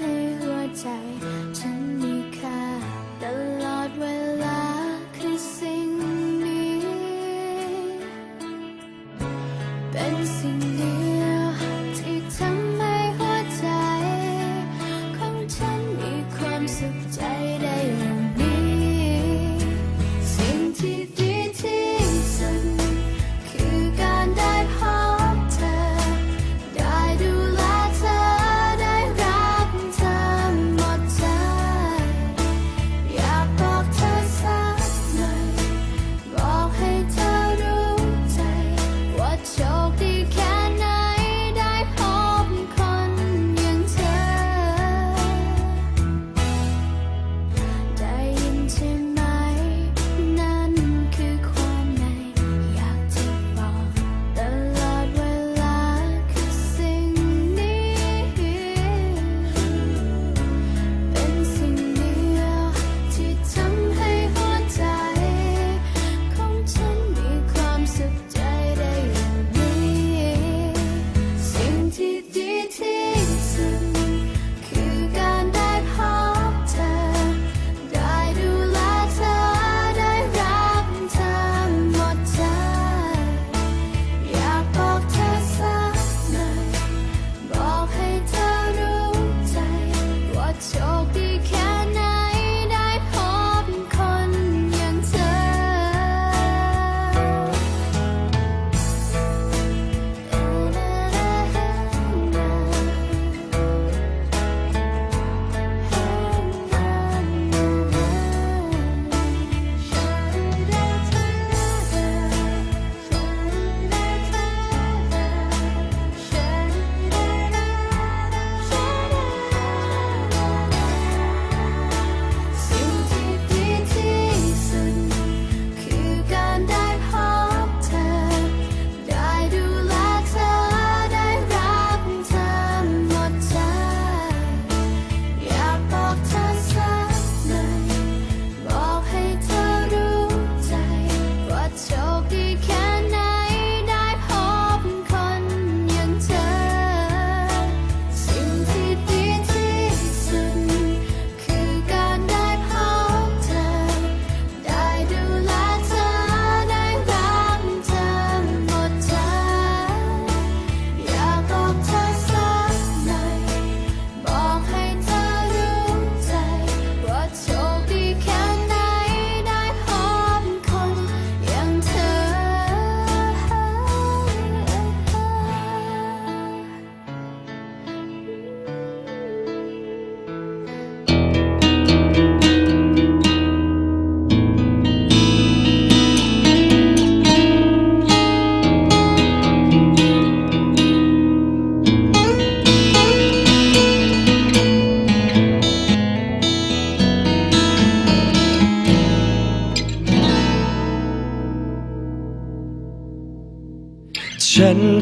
ให้หัวใจ ฉันมีค่าตลอด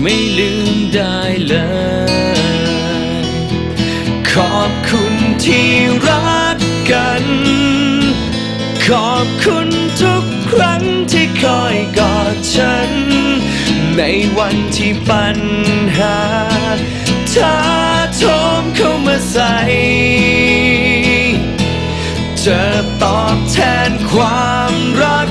ไม่ลืมได้เลย ขอบคุณที่รักกัน ขอบคุณทุกครั้งที่คอยกอดฉัน ในวันที่ปัญหาท้าทมเข้ามาใส่จะตอบแทนความรัก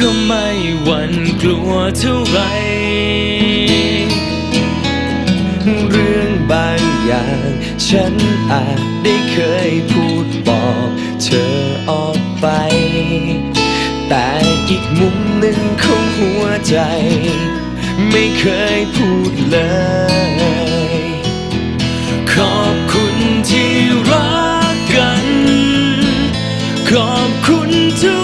ก็ไม่หวั่นกลัวเท่าไร เรื่องบางอย่าง ฉันอาจได้เคยพูดบอกเธอออกไป แต่อีกมุมหนึ่งของหัวใจ ไม่เคยพูดเลย ขอบคุณที่รักกัน ขอบคุณทุก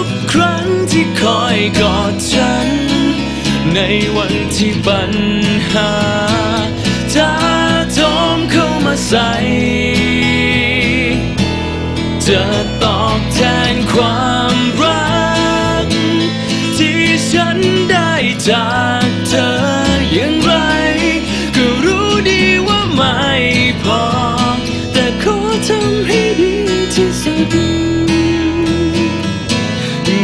ที่คอยกอดฉัน ในวันที่ปัญหาท้าโถมเข้ามาใส่จะตอบแทนความรัก ที่ฉันได้จากเธออย่างไร ก็รู้ดีว่าไม่พอ แต่ขอทำให้ดีที่สุด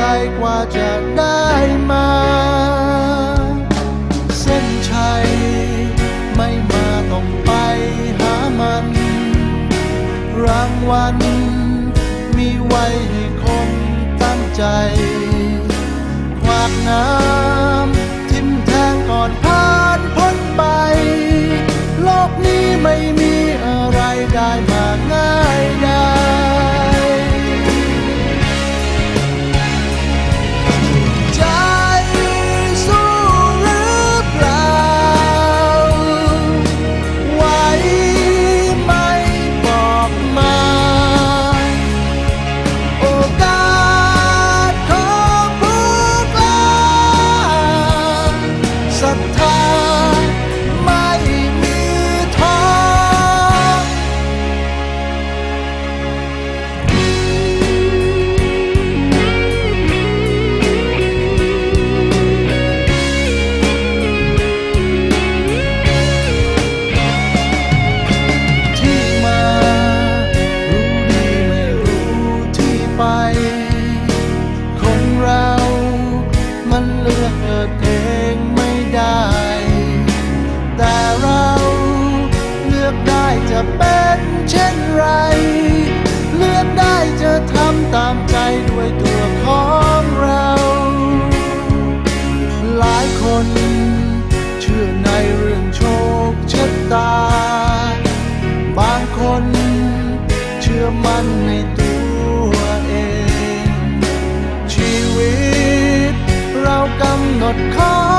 ใดกว่าจะได้มา เส้นชัย ไม่มาต้องไปหามัน รางวัลมีไว้ให้คนตั้งใจขวากน้ำทิมแทงก่อนผ่านพ้นไป โลกนี้ไม่มี ทำตามใจด้วยตัวของเรา หลายคนเชื่อในเรื่องโชคชะตา บางคนเชื่อมั่นในตัวเอง ชีวิตเรากำหนดข้อ